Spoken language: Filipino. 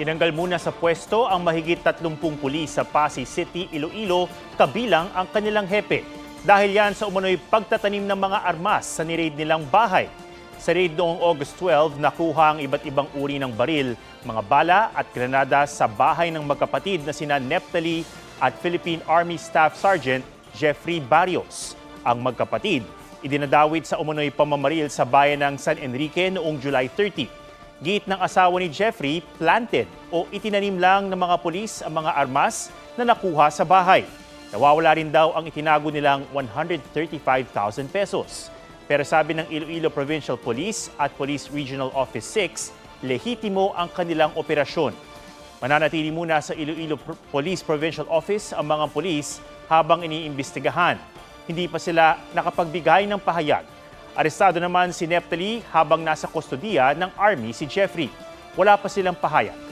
Tinanggal muna sa pwesto ang mahigit 30 pulis sa Pasay City, Iloilo, kabilang ang kanilang hepe. Dahil yan sa umano'y pagtatanim ng mga armas sa niraid nilang bahay. Sa raid noong August 12, nakuha ang iba't ibang uri ng baril, mga bala at granada sa bahay ng magkapatid na sina Neptali at Philippine Army Staff Sergeant Jeffrey Barrios. Ang magkapatid, idinadawit sa umano'y pamamaril sa bayan ng San Enrique noong July 30. Git ng asawa ni Jeffrey, planted o itinanim lang ng mga pulis ang mga armas na nakuha sa bahay. Nawawala rin daw ang itinago nilang 135,000 pesos. Pero sabi ng Iloilo Provincial Police at Police Regional Office 6, lehitimo ang kanilang operasyon. Mananatili muna sa Iloilo Police Provincial Office ang mga pulis habang iniimbestigahan. Hindi pa sila nakapagbigay ng pahayag. Arestado naman si Neptali habang nasa kustodiya ng Army si Jeffrey. Wala pa silang pahayag.